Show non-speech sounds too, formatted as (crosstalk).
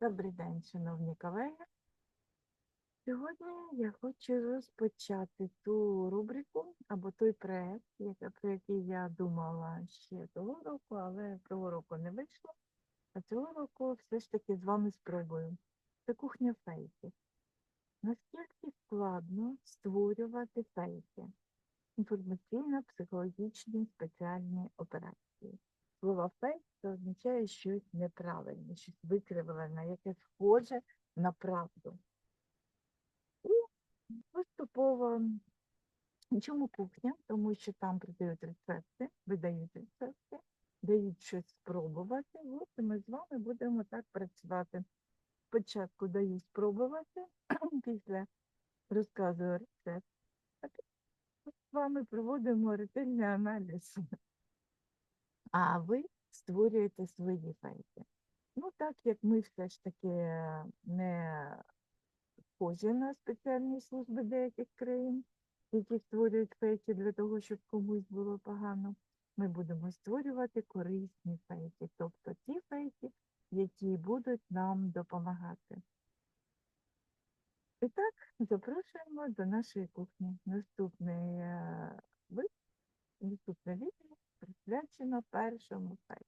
Добрий день, шановні колеги. Сьогодні я хочу розпочати ту рубрику або той проект, про який я думала ще того року, але того року не вийшло. А цього року все ж таки з вами спробую. Це кухня фейків. Наскільки складно створювати фейки? Інформаційно-психологічні спеціальні операції. Слово фейк це означає щось неправильне, щось викривлене, яке схоже на правду. І поступово чому кухня? Тому що там продають рецепти, видають рецепти, дають щось спробувати. От ми з вами будемо так працювати. Спочатку даю спробувати, (clears throat) після розказую рецепт, а з вами проводимо ретельний аналіз. А ви створюєте свої фейки. Ну, так як ми все ж таки е, не схожі на спеціальні служби деяких країн, які створюють фейки для того, щоб комусь було погано, ми будемо створювати корисні фейки, тобто ті фейки, які будуть нам допомагати. І так, запрошуємо до нашої кухні. Наступний е, випуск, наступне відео присвячено першому фейку.